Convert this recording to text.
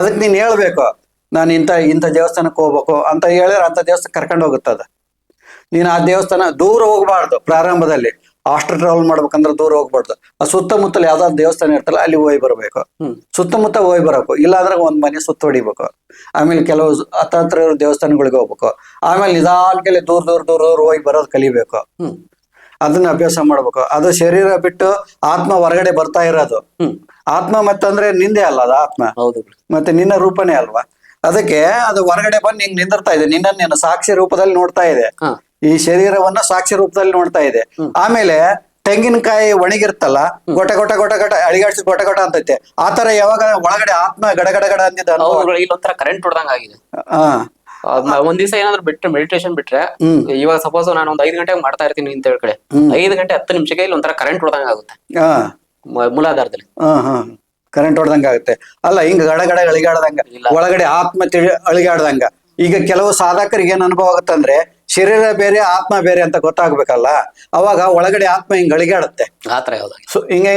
ಅದಕ್ಕೆ ನೀನ್ ಹೇಳ್ಬೇಕು ನಾನು ಇಂಥ ಇಂಥ ದೇವಸ್ಥಾನಕ್ಕೆ ಹೋಗ್ಬೇಕು ಅಂತ ಹೇಳಿದ್ರೆ ಅಂತ ದೇವಸ್ಥಾನ ಕರ್ಕೊಂಡು ಹೋಗುತ್ತದ. ನೀನು ಆ ದೇವಸ್ಥಾನ ದೂರ ಹೋಗ್ಬಾರ್ದು ಪ್ರಾರಂಭದಲ್ಲಿ. ಅಷ್ಟು ಟ್ರಾವೆಲ್ ಮಾಡ್ಬೇಕಂದ್ರೆ ದೂರ ಹೋಗ್ಬಾರ್ದು. ಆ ಸುತ್ತಮುತ್ತಲು ಯಾವ್ದಾದ್ರು ದೇವಸ್ಥಾನ ಇರ್ತಲ್ಲ ಅಲ್ಲಿ ಹೋಗಿ ಬರಬೇಕು. ಹ್ಮ್. ಸುತ್ತಮುತ್ತ ಹೋಗಿ ಬರಬೇಕು. ಇಲ್ಲಾಂದ್ರೆ ಒಂದ್ ಮನೆ ಸುತ್ತ ಹೊಡಿಬೇಕು. ಆಮೇಲೆ ಕೆಲವು ಹತ್ತತ್ರ ದೇವಸ್ಥಾನಗಳಿಗೆ ಹೋಗ್ಬೇಕು. ಆಮೇಲೆ ನಿಧಾನಕ್ಕೆ ದೂರ ದೂರ ದೂರ ದೂರ ಹೋಗಿ ಬರೋದು ಕಲಿಬೇಕು. ಅದನ್ನ ಅಭ್ಯಾಸ ಮಾಡ್ಬೇಕು. ಅದು ಶರೀರ ಬಿಟ್ಟು ಆತ್ಮ ಹೊರಗಡೆ ಬರ್ತಾ ಇರೋದು. ಆತ್ಮ ಮತ್ತಂದ್ರೆ ನಿಂದೆ ಅಲ್ಲ ಅದು ಆತ್ಮ. ಹೌದು. ಮತ್ತೆ ನಿನ್ನ ರೂಪನೇ ಅಲ್ವಾ? ಅದಕ್ಕೆ ಅದು ಹೊರಗಡೆ ಬಂದು ಹಿಂಗ್ ನಿಂದಿರ್ತಾ ಇದೆ. ನಿನ್ನ ನಿನ್ನ ಸಾಕ್ಷಿ ರೂಪದಲ್ಲಿ ನೋಡ್ತಾ ಇದೆ. ಈ ಶರೀರವನ್ನ ಸಾಕ್ಷಿ ರೂಪದಲ್ಲಿ ನೋಡ್ತಾ ಇದೆ. ಆಮೇಲೆ ತೆಂಗಿನಕಾಯಿ ಒಣಗಿರ್ತಲ್ಲ ಗೊಟ ಗೊಟ ಗೊಟ ಗೊಟ ಅಳಿಗಾಡ್ಸಿ ಗೊಟ ಗೊಟ ಅಂತೈತೆ. ಆತರ ಯಾವಾಗ ಒಳಗಡೆ ಆತ್ಮ ಗಡಗಡ ಗಡ ಅಂದಿದ್ದ ಕರೆಂಟ್ ಹೊಡೆದಂಗ ಆಗಿದೆ ಒಂದ್ ದಿವಸ ಏನಾದ್ರು ಬಿಟ್ರೆ ಮೆಡಿಟೇಷನ್ ಬಿಟ್ರೆ ಇವಾಗ ಸಪೋಸ್ ನಾನು ಒಂದ್ ಐದು ಗಂಟೆಗೆ ಮಾಡ್ತಾ ಇರ್ತೀನಿ ಅಂತ ಹೇಳ್ಕಡೆ. ಐದು ಗಂಟೆ ಹತ್ತು ನಿಮಿಷಕ್ಕೆ ಇಲ್ಲಿ ಒಂಥರ ಕರೆಂಟ್ ಹೊಡ್ದಂಗ ಆಗುತ್ತೆ. ಮೂಲಾಧಾರದಲ್ಲಿ. ಹಾ ಹಾ. ಕರೆಂಟ್ ಹೊಡೆದಂಗ ಆಗುತ್ತೆ. ಅಲ್ಲ ಹಿಂಗ ಗಡಗಡ ಅಳಿಗಾಡದಂಗ ಒಳಗಡೆ ಆತ್ಮ ತಿಳಿ ಅಳಿಗಾಡ್ದಂಗ. ಈಗ ಕೆಲವು ಸಾಧಕರಿಗೆ ಏನ್ ಅನುಭವ ಆಗುತ್ತಂದ್ರೆ ಶರೀರ ಬೇರೆ ಆತ್ಮ ಬೇರೆ ಅಂತ ಗೊತ್ತಾಗ್ಬೇಕಲ್ಲ? ಅವಾಗ ಒಳಗಡೆ ಆತ್ಮ ಹಿಂಗ್ ಅಳಿಗಾಡುತ್ತೆ. ಆತರ ಯಾವ್ದು ಸೊ ಹಿಂಗೆ